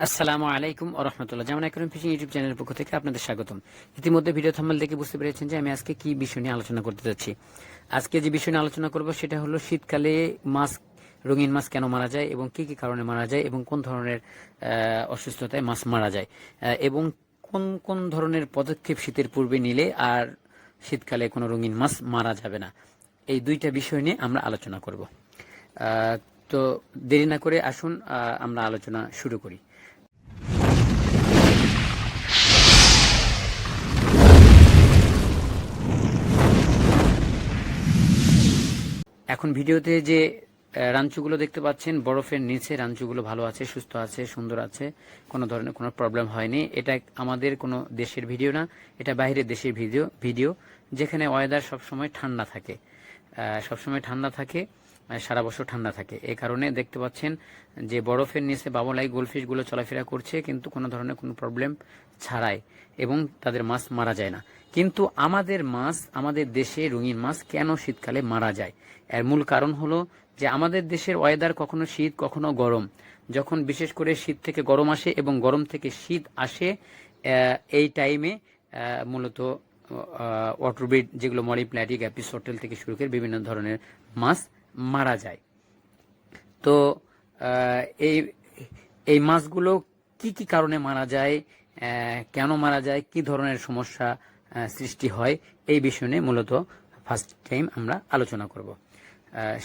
আসসালামু আলাইকুম রহমতুল্লাহ। যেমন একরম ফিশিং ইউটিউব চ্যানেলের পক্ষ থেকে আপনাদের স্বাগতম। ইতিমধ্যে ভিডিও থাম্বেল দেখে বুঝতে পেরেছেন যে আমি আজকে কি বিষয় নিয়ে আলোচনা করতে যাচ্ছি। আজকে যে বিষয় নিয়ে আলোচনা করব সেটা হলো শীতকালে মাছ রঙিন মাছ কেন মারা যায় এবং কি কি কারণে মারা যায় এবং কোন ধরনের অসুস্থতায় মাছ মারা যায় এবং কোন কোন ধরনের পদক্ষেপ শীতের পূর্বে নিলে আর শীতকালে কোনো রঙিন মাছ মারা যাবে না। এই দুইটা বিষয় নিয়ে আমরা আলোচনা করব। তো দেরি না করে আসুন আমরা আলোচনা শুরু করি। এখন ভিডিওতে যে রাঞ্চুগুলো দেখতে পাচ্ছেন, বরফের নিচে রাঞ্চুগুলো ভালো আছে, সুস্থ আছে, সুন্দর আছে, কোনো ধরনের কোনো প্রবলেম হয়নি। এটা আমাদের কোনো দেশের ভিডিও না, এটা বাইরের দেশের ভিডিও ভিডিও, যেখানে ওয়েদার সবসময় ঠান্ডা থাকে। সবসময় ঠান্ডা থাকে সারা বছর ঠান্ডা থাকে। এই কারণে দেখতে পাচ্ছেন যে, বরফের নিচে বাবলাই গোলফিশগুলো চলাফেরা করছে, কিন্তু কোনো ধরনের কোনো প্রবলেম ছাড়াই, এবং তাদের মাছ মারা যায় না। কিন্তু আমাদের মাছ, আমাদের দেশে রঙিন মাছ কেন শীতকালে মারা যায়? এর মূল কারণ হলো যে আমাদের দেশের ওয়েদার কখনো শীত, কখনো গরম। যখন বিশেষ করে শীত থেকে গরম আসে এবং গরম থেকে শীত আসে এই টাইমে মূলত ওয়াটারবিড যেগুলো মরিপ্ল্যাটিক অ্যাপিস হোটেল থেকে শুরু করে বিভিন্ন ধরনের মাছ মারা যায়। তো এই এই মাছগুলো কি কি কারণে মারা যায় কেন মারা যায়, কি ধরনের সমস্যা সৃষ্টি হয়, এই বিষয় নিয়ে মূলত ফার্স্ট টাইম আমরা আলোচনা করব।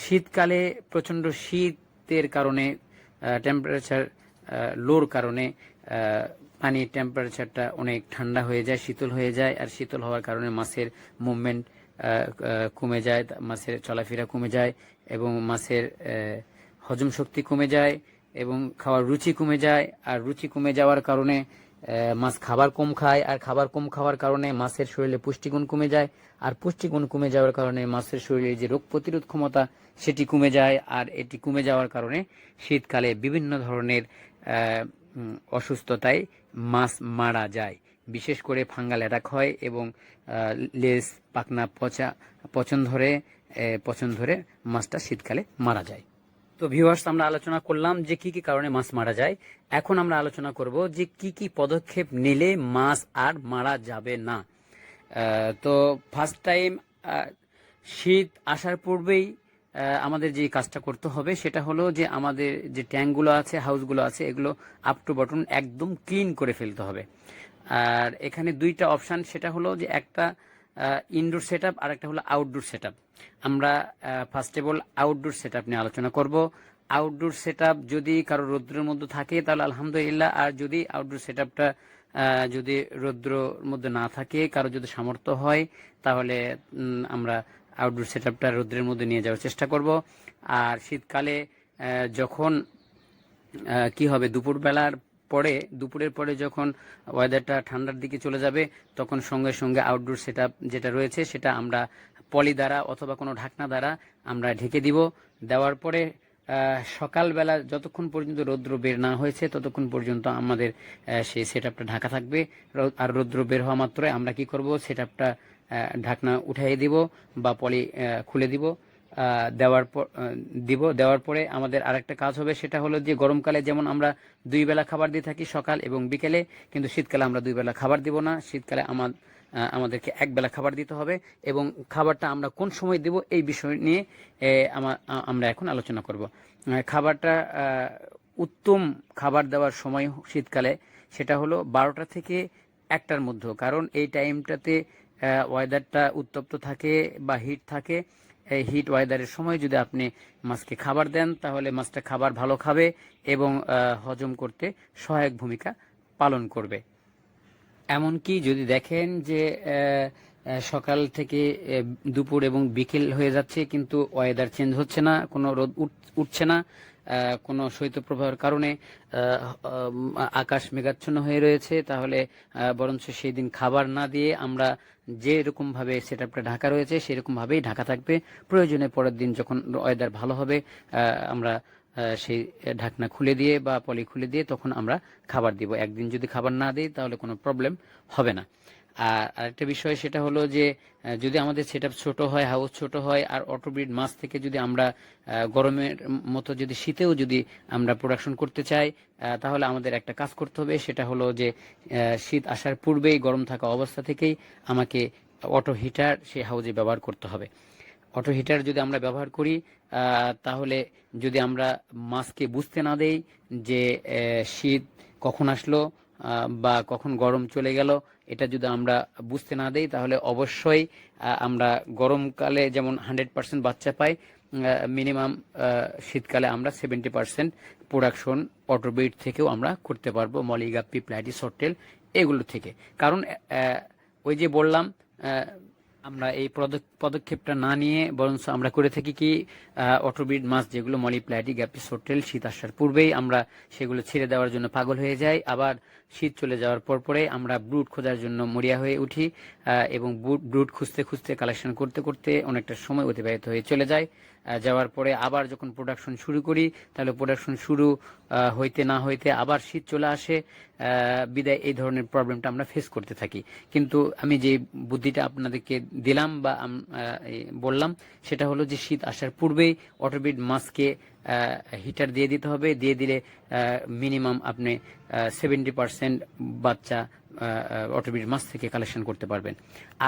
শীতকালে প্রচণ্ড শীতের কারণে টেম্পারেচার লোর কারণে পানির টেম্পারেচারটা অনেক ঠান্ডা হয়ে যায়, শীতল হয়ে যায়। আর শীতল হওয়ার কারণে মাছের মুভমেন্ট কমে যায়, মাছের চলাফেরা কমে যায় এবং মাছের হজম শক্তি কমে যায় এবং খাওয়ার রুচি কমে যায়। আর রুচি কমে যাওয়ার কারণে মাছ খাবার কম খায়, আর খাবার কম খাওয়ার কারণে মাছের শরীরে পুষ্টিগুণ কমে যায়, আর পুষ্টিগুণ কমে যাওয়ার কারণে মাছের শরীরে যে রোগ প্রতিরোধ ক্ষমতা, সেটি কমে যায়, আর এটি কমে যাওয়ার কারণে শীতকালে বিভিন্ন ধরনের অসুস্থতায় মাছ মারা যায়। বিশেষ করে ফাঙ্গাল অ্যাটাক হয় এবং লেজ পাকনা পচা, পচন ধরে পচন ধরে মাছটা শীতকালে মারা যায়। তো ভিউয়ার্স আমরা আলোচনা করলাম যে কি কি কারণে মাছ মারা যায়। এখন আমরা আলোচনা করব যে কি কি পদক্ষেপ নিলে মাছ আর মারা যাবে না। তো ফার্স্ট টাইম শীত আসার পূর্বেই আমাদের যে কাজটা করতে হবে সেটা হলো যে আমাদের যে ট্যাঙ্কগুলো আছে, হাউসগুলো আছে, এগুলো আপ টু বটন একদম ক্লিন করে ফেলতে হবে। আর এখানে দুইটা অপশান সেটা হলো যে একটা ইনডোর সেট আপ আর একটা হলো আউটডোর সেট আপ আমরা first of all outdoor set নিয়ে আলোচনা করব। আউটডোর সেট যদি কারও রৌদ্রের মধ্যে থাকে, তাহলে আলহামদুলিল্লাহ, আর যদি আউটডোর সেট যদি রৌদ্রর মধ্যে না থাকে, কারও যদি সামর্থ্য হয়, তাহলে আমরা আউটডোর সেট আপটা রৌদ্রের মধ্যে নিয়ে যাওয়ার চেষ্টা করব। আর শীতকালে যখন কি হবে, দুপুরবেলার পরে, দুপুরের পরে যখন ওয়েদারটা ঠান্ডার দিকে চলে যাবে, তখন সঙ্গে সঙ্গে আউটডোর সেট যেটা রয়েছে, সেটা আমরা পলি দ্বারা অথবা কোনো ঢাকনা দ্বারা আমরা ঢেকে দিব। দেওয়ার পরে সকালবেলা যতক্ষণ পর্যন্ত রৌদ্র বের না হয়েছে, ততক্ষণ পর্যন্ত আমাদের সেই সেট ঢাকা থাকবে। আর রৌদ্র বের হওয়া মাত্রই আমরা কি করব? সেট ঢাকনা উঠাই দিব বা পলি খুলে দিব। দেওয়ার পর দিব। দেওয়ার পরে আমাদের আরেকটা কাজ হবে, সেটা হলো যে গরমকালে যেমন আমরা দুই বেলা খাবার দিয়ে থাকি সকাল এবং বিকেলে, কিন্তু শীতকালে আমরা দুই বেলা খাবার দিব না। শীতকালে আমার আমাদেরকে এক বেলা খাবার দিতে হবে এবং খাবারটা আমরা কোন সময় দেব এই বিষয় নিয়ে আমরা এখন আলোচনা করব। খাবারটা উত্তম খাবার দেওয়ার সময় শীতকালে সেটা হলো বারোটা থেকে একটার মধ্যে কারণ এই টাইমটাতে ওয়েদারটা উত্তপ্ত থাকে বা হিট থাকে এই হিট ওয়েদারের সময় যদি আপনি মাছকে খাবার দেন, তাহলে মাছটা খাবার ভালো খাবে এবং হজম করতে সহায়ক ভূমিকা পালন করবে। এমনকি যদি দেখেন যে সকাল থেকে দুপুর এবং বিকেল হয়ে যাচ্ছে, কিন্তু ওয়েদার চেঞ্জ হচ্ছে না, কোনো রোদ উঠ- উঠছে না কোনো শৈত্যপ্রবাহের কারণে আকাশ মেঘাচ্ছন্ন হয়ে রয়েছে, তাহলে বরঞ্চ সেই দিন খাবার না দিয়ে আমরা যে রকম ভাবে সেট আপটা ঢাকা রয়েছে সেরকম ভাবেই ঢাকা থাকবে। প্রয়োজনে পরের দিন যখন ওয়েদার ভালো হবে আমরা সেই ঢাকনা খুলে দিয়ে বা পলি খুলে দিয়ে তখন আমরা খাবার দিব। একদিন যদি খাবার না দিই তাহলে কোনো প্রবলেম হবে না। আর আরেকটা বিষয় সেটা হলো যে যদি আমাদের সেট ছোট হয় হাউস ছোট হয়, আর অটোব্রিড মাছ থেকে যদি আমরা গরমের মতো যদি শীতেও যদি আমরা প্রোডাকশন করতে চাই তাহলে আমাদের একটা কাজ করতে হবে। সেটা হলো যে শীত আসার পূর্বেই গরম থাকা অবস্থা থেকেই আমাকে অটো হিটার সেই হাউজে ব্যবহার করতে হবে। অটো হিটার যদি আমরা ব্যবহার করি তাহলে যদি আমরা মাছকে বুঝতে না দেই যে শীত কখন আসলো বা কখন গরম চলে গেল, এটা যদি আমরা বুঝতে না দেই, তাহলে অবশ্যই আমরা গরমকালে যেমন হান্ড্রেড পার্সেন্ট বাচ্চা পাই মিনিমাম শীতকালে আমরা সেভেন্টি পার্সেন্ট প্রোডাকশন অটোবিট থেকেও আমরা করতে পারব মলিগাপ্পি প্ল্যাটি সটেল এগুলো থেকে। কারণ ওই যে বললাম আমরা এই পদক- পদক্ষেপটা না নিয়ে বরঞ্চ আমরা করে থাকি কি অটোবিড মাছ যেগুলো মলি প্ল্যাটি গ্যাপি হোটেল শীত আসার পূর্বেই আমরা সেগুলো ছেড়ে দেওয়ার জন্য পাগল হয়ে যাই। আবার শীত চলে যাওয়ার পর পরে আমরা ব্রুট খোঁজার জন্য মরিয়া হয়ে উঠি এবং ব্রুট খুঁজতে খুঁজতে কালেকশন করতে করতে অনেকটা সময় অতিবাহিত হয়ে চলে যায়। যাওয়ার পরে আবার যখন প্রোডাকশন শুরু করি, তাহলে প্রোডাকশন শুরু হইতে না হইতে আবার শীত চলে আসে বিদায় এই ধরনের প্রবলেমটা আমরা ফেস করতে থাকি। কিন্তু আমি যে বুদ্ধিটা আপনাদেরকে দিলাম বা বললাম, সেটা হলো যে শীত আসার পূর্বেই অটোবিড মাছকে হিটার দিয়ে দিতে হবে। দিয়ে দিলে মিনিমাম আপনি সেভেন্টি পারসেন্ট বাচ্চা অটোমেটিক মাস থেকে কালেকশন করতে পারবেন।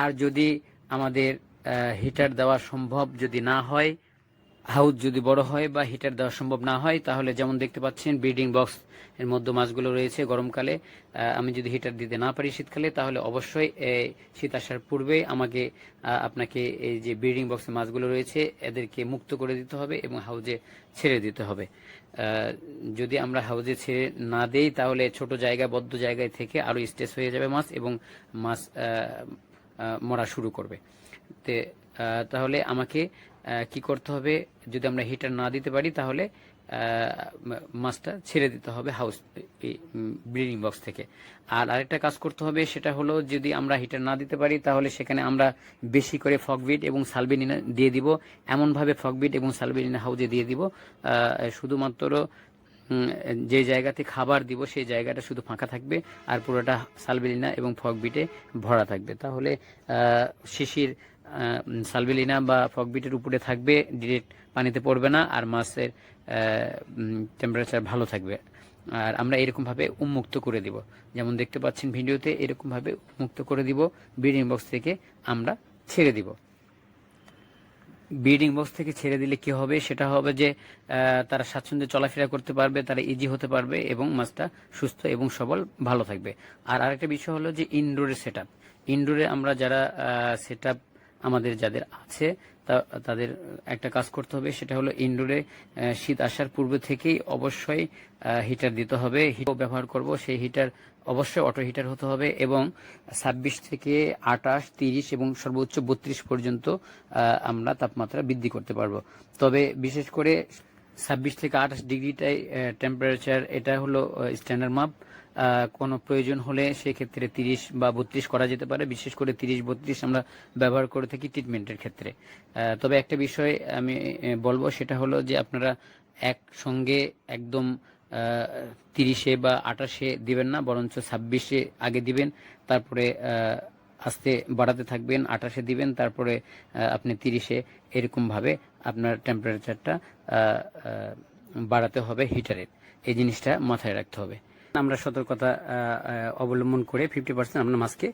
আর যদি আমাদের হিটার দেওয়া সম্ভব যদি না হয় হাউস যদি বড় হয় বা হিটার দেওয়া সম্ভব না হয়, তাহলে যেমন দেখতে পাচ্ছেন ব্রিডিং বক্স এর মধ্যে মাছগুলো রয়েছে গরমকালে। আমি যদি হিটার দিতে না পারি শীতকালে, তাহলে অবশ্যই শীত আসার পূর্বে আমাকে আপনাকে এই যে ব্রিডিং বক্সে মাছগুলো রয়েছে, এদেরকে মুক্ত করে দিতে হবে এবং হাউজে ছেড়ে দিতে হবে। যদি আমরা হাউজে ছেড়ে না দেই, তাহলে ছোট জায়গা, বদ্ধ জায়গায় থেকে আরও স্ট্রেস হয়ে যাবে মাছ এবং মাছ মরা শুরু করবে। তে তাহলে আমাকে কি করতে হবে? যদি আমরা হিটার না দিতে পারি, তাহলে মাছটা ছেড়ে দিতে হবে হাউস ব্রিডিং বক্স থেকে। আর আরেকটা কাজ করতে হবে, সেটা হলো যদি আমরা হিটার না দিতে পারি, তাহলে সেখানে আমরা বেশি করে ফকবিট এবং সালবিনিনা দিয়ে দিব। এমনভাবে ফকবিট এবং সালবিনিনা হাউজে দিয়ে দিব। শুধুমাত্র যে জায়গাতে খাবার দিব, সেই জায়গাটা শুধু ফাঁকা থাকবে আর পুরোটা সালবিলিনা এবং ফকবিটে ভরা থাকবে। তাহলে শিশির সালবিলিনা বা ফকবিটের উপরে থাকবে, ডিরেক্ট পানিতে পড়বে না, আর মাছের টেম্পারেচার ভালো থাকবে। আর আমরা এরকমভাবে উন্মুক্ত করে দিব। যেমন দেখতে পাচ্ছেন ভিডিওতে, এরকমভাবে উন্মুক্ত করে দিব ব্রিডিং বক্স থেকে আমরা ছেড়ে দিব। ব্রিডিং বক্স থেকে ছেড়ে দিলে কি হবে? সেটা হবে যে তারা স্বাচ্ছন্দ্যে চলাফেরা করতে পারবে, তারা ইজি হতে পারবে, এবং মাছটা সুস্থ এবং সবল ভালো থাকবে। আর আরেকটা বিষয় হলো যে ইনডোরের সেট ইনডোরে আমরা যারা সেট আমাদের যাদের আছে তাদের একটা কাজ করতে হবে, সেটা হলো ইনডোরে শীত আসার পূর্বে থেকেই অবশ্যই হিটার দিতে হবে। হিটার ব্যবহার করব, সেই হিটার অবশ্যই অটো হিটার হতে হবে এবং ছাব্বিশ থেকে আটাশ তিরিশ এবং সর্বোচ্চ বত্রিশ পর্যন্ত আমরা তাপমাত্রা বৃদ্ধি করতে পারব। তবে বিশেষ করে ছাব্বিশ থেকে আঠাশ ডিগ্রিটাই টেম্পারেচার এটা হলো স্ট্যান্ডার্ড মাপ। কোনো প্রয়োজন হলে সেক্ষেত্রে তিরিশ বা বত্রিশ করা যেতে পারে। বিশেষ করে তিরিশ, বত্রিশ আমরা ব্যবহার করে থাকি ট্রিটমেন্টের ক্ষেত্রে। তবে একটা বিষয় আমি বলব সেটা হলো যে আপনারা একসঙ্গে একদম তিরিশে বা আঠাশে দিবেন না, বরঞ্চ ছাব্বিশে আগে দিবেন, তারপরে আস্তে বাড়াতে থাকবেন, আঠাশে দিবেন, তারপরে আপনি তিরিশে এরকমভাবে আপনার টেম্পারেচারটা বাড়াতে হবে হিটারের এই জিনিসটা মাথায় রাখতে হবে। আমরা সতর্কতা অবলম্বন করে ফিফটি পার্সেন্ট আমরা মাছকে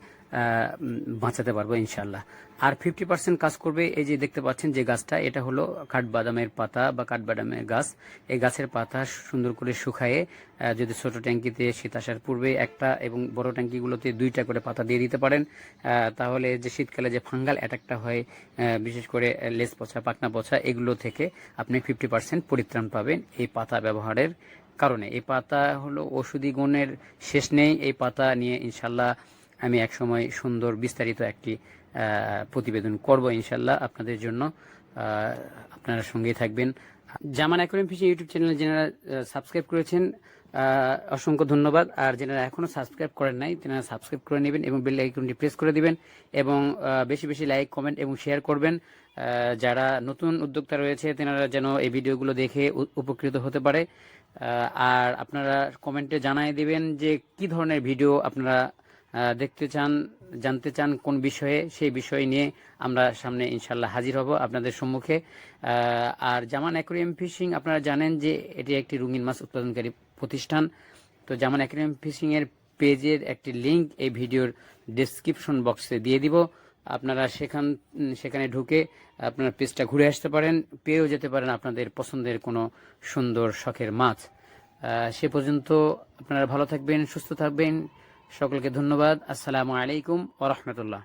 বাঁচাতে পারব ইনশাল্লাহ আর ফিফটি পার্সেন্ট কাজ করবে এই যে দেখতে পাচ্ছেন যে গাছটা, এটা হলো কাঠবাদামের পাতা বা কাঠবাদামের গাছ। এই গাছের পাতা সুন্দর করে শুকায়ে যদি ছোট ট্যাঙ্কিতে শীত আসার পূর্বে একটা এবং বড় ট্যাঙ্কিগুলোতে দুইটা করে পাতা দিয়ে দিতে পারেন তাহলে যে শীতকালে যে ফাঙ্গাল অ্যাটাকটা হয় বিশেষ করে লেস পচা পাকনা পচা, এগুলো থেকে আপনি ফিফটি পার্সেন্ট পরিত্রাণ পাবেন এই পাতা ব্যবহারের কারণে। এই পাতা হলো ওষুধি গুণের শেষ নেই। এই পাতা নিয়ে ইনশাল্লাহ আমি এক সময় সুন্দর বিস্তারিত একটি প্রতিবেদন করব ইনশাল্লাহ আপনাদের জন্য। আপনারা সঙ্গেই থাকবেন। জামান অ্যাকোরিয়াম ফিশিং ইউটিউব চ্যানেলে যারা সাবস্ক্রাইব করেছেন অসংখ্য ধন্যবাদ। আর যারা এখনও সাবস্ক্রাইব করেন নাই তেনারা সাবস্ক্রাইব করে নেবেন এবং বেল আইকনটি প্রেস করে দিবেন এবং বেশি বেশি লাইক কমেন্ট এবং শেয়ার করবেন। যারা নতুন উদ্যোক্তা রয়েছে তেনারা যেন এই ভিডিওগুলো দেখে উপকৃত হতে পারে। আর আপনারা কমেন্টে জানাই দিবেন যে কি ধরনের ভিডিও আপনারা দেখতে চান, জানতে চান কোন বিষয়ে, সেই বিষয় নিয়ে আমরা সামনে ইনশাল্লাহ হাজির হব আপনাদের সম্মুখে। আর জামান অ্যাকোরিয়াম ফিশিং, আপনারা জানেন যে এটি একটি রঙিন মাছ উৎপাদনকারী প্রতিষ্ঠান। তো জামান অ্যাকোরিয়াম ফিশিং এর পেজের একটি লিংক এই ভিডিওর ডেসক্রিপশন বক্সে দিয়ে দিব। আপনারা সেখান, সেখানে ঢুকে আপনার পেজটা ঘুরে আসতে পারেন, পেয়েও যেতে পারেন আপনাদের পছন্দের কোনো সুন্দর শখের মাছ। সে পর্যন্ত আপনারা ভালো থাকবেন, সুস্থ থাকবেন। সকলকে ধন্যবাদ। আসসালামু আলাইকুম ওরহমতুল্লাহ